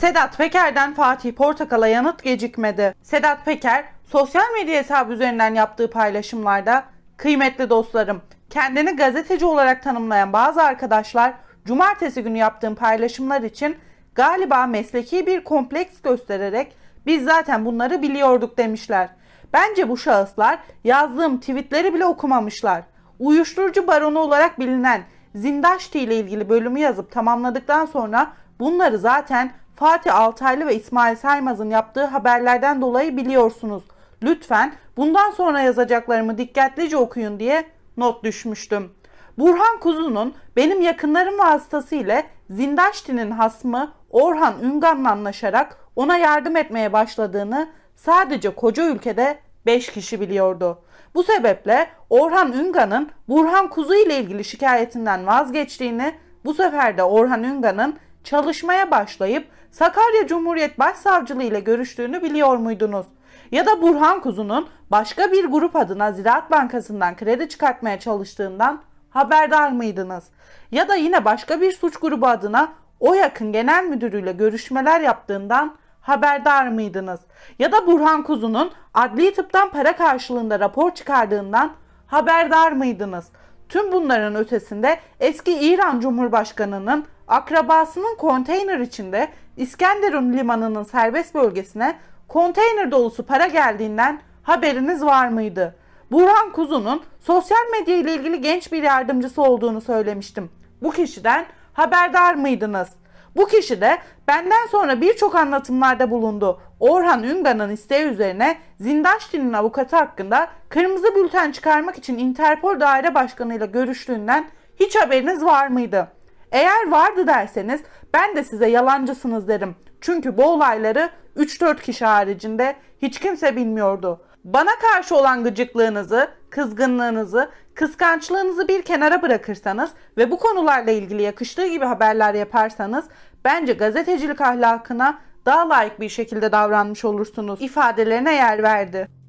Sedat Peker'den Fatih Portakal'a yanıt gecikmedi. Sedat Peker, sosyal medya hesabı üzerinden yaptığı paylaşımlarda Kıymetli dostlarım, kendini gazeteci olarak tanımlayan bazı arkadaşlar cumartesi günü yaptığım paylaşımlar için galiba mesleki bir kompleks göstererek biz zaten bunları biliyorduk demişler. Bence bu şahıslar yazdığım tweetleri bile okumamışlar. Uyuşturucu baronu olarak bilinen Zindaşti ile ilgili bölümü yazıp tamamladıktan sonra bunları zaten Fatih Altaylı ve İsmail Saymaz'ın yaptığı haberlerden dolayı biliyorsunuz. Lütfen bundan sonra yazacaklarımı dikkatlice okuyun diye not düşmüştüm. Burhan Kuzu'nun benim yakınlarım vasıtasıyla Zindaşti'nin hasmı Orhan Üngan'la anlaşarak ona yardım etmeye başladığını sadece koca ülkede 5 kişi biliyordu. Bu sebeple Orhan Üngan'ın Burhan Kuzu ile ilgili şikayetinden vazgeçtiğini, bu sefer de Orhan Üngan'ın çalışmaya başlayıp Sakarya Cumhuriyet Başsavcılığı ile görüştüğünü biliyor muydunuz? Ya da Burhan Kuzu'nun başka bir grup adına Ziraat Bankası'ndan kredi çıkartmaya çalıştığından haberdar mıydınız? Ya da yine başka bir suç grubu adına o yakın genel müdürüyle görüşmeler yaptığından haberdar mıydınız? Ya da Burhan Kuzu'nun adli tıptan para karşılığında rapor çıkardığından haberdar mıydınız? Tüm bunların ötesinde eski İran Cumhurbaşkanı'nın akrabasının konteyner içinde İskenderun limanının serbest bölgesine konteyner dolusu para geldiğinden haberiniz var mıydı? Burhan Kuzu'nun sosyal medya ile ilgili genç bir yardımcısı olduğunu söylemiştim. Bu kişiden haberdar mıydınız? Bu kişi de benden sonra birçok anlatımlarda bulundu. Orhan Üngan'ın isteği üzerine Zindaşti'nin avukatı hakkında kırmızı bülten çıkarmak için Interpol Daire Başkanı ile görüştüğünden hiç haberiniz var mıydı? Eğer vardı derseniz ben de size yalancısınız derim. Çünkü bu olayları 3-4 kişi haricinde hiç kimse bilmiyordu. Bana karşı olan gıcıklığınızı, kızgınlığınızı, kıskançlığınızı bir kenara bırakırsanız ve bu konularla ilgili yakıştığı gibi haberler yaparsanız bence gazetecilik ahlakına daha layık bir şekilde davranmış olursunuz ifadelerine yer verdi.